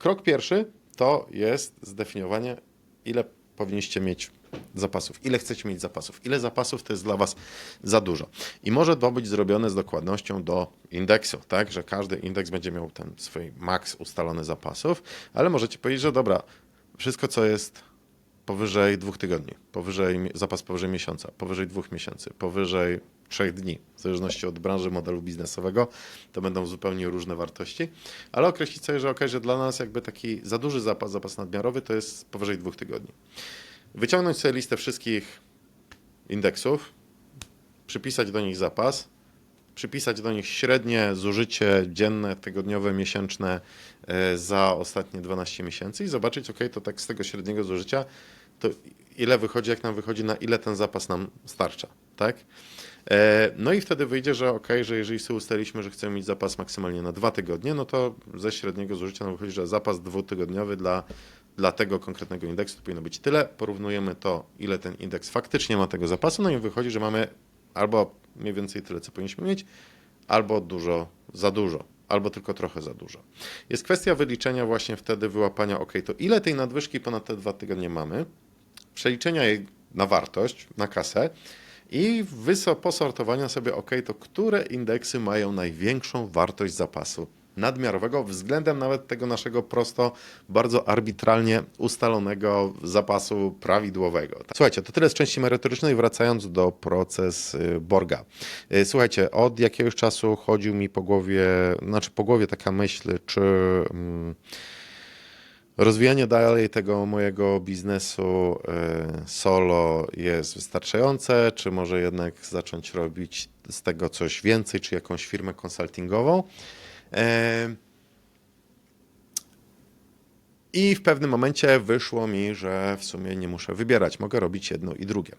Krok pierwszy to jest zdefiniowanie, ile powinniście mieć zapasów, ile chcecie mieć zapasów, ile zapasów to jest dla Was za dużo. I może to być zrobione z dokładnością do indeksu, tak, że każdy indeks będzie miał ten swój maks ustalony zapasów, ale możecie powiedzieć, że dobra, wszystko co jest powyżej dwóch tygodni, powyżej, zapas powyżej miesiąca, powyżej dwóch miesięcy, powyżej trzech dni, w zależności od branży, modelu biznesowego, to będą zupełnie różne wartości, ale określić sobie, że że dla nas jakby taki za duży zapas, zapas nadmiarowy to jest powyżej dwóch tygodni. Wyciągnąć sobie listę wszystkich indeksów, przypisać do nich zapas, przypisać do nich średnie zużycie dzienne, tygodniowe, miesięczne e, za ostatnie 12 miesięcy i zobaczyć, ok, to tak z tego średniego zużycia, to ile wychodzi, jak nam wychodzi, na ile ten zapas nam starcza, tak? E, No i wtedy wyjdzie, że ok, że jeżeli sobie ustaliliśmy, że chcemy mieć zapas maksymalnie na dwa tygodnie, no to ze średniego zużycia nam wychodzi, że zapas dwutygodniowy dla, dla tego konkretnego indeksu to powinno być tyle. Porównujemy to, ile ten indeks faktycznie ma tego zapasu, no i wychodzi, że mamy albo mniej więcej tyle, co powinniśmy mieć, albo dużo za dużo, albo tylko trochę za dużo. Jest kwestia wyliczenia właśnie wtedy wyłapania, ok, to ile tej nadwyżki ponad te dwa tygodnie mamy, przeliczenia jej na wartość, na kasę i posortowania sobie, ok, to które indeksy mają największą wartość zapasu nadmiarowego względem nawet tego naszego prosto, bardzo arbitralnie ustalonego zapasu prawidłowego. Słuchajcie, to tyle z części merytorycznej, wracając do proces y, Borga. Y, Słuchajcie, od jakiegoś czasu chodził mi po głowie, znaczy po głowie taka myśl, czy... Mm, Rozwijanie dalej tego mojego biznesu e, solo jest wystarczające, czy może jednak zacząć robić z tego coś więcej, czy jakąś firmę konsultingową. E, I w pewnym momencie wyszło mi, że w sumie nie muszę wybierać, mogę robić jedno i drugie.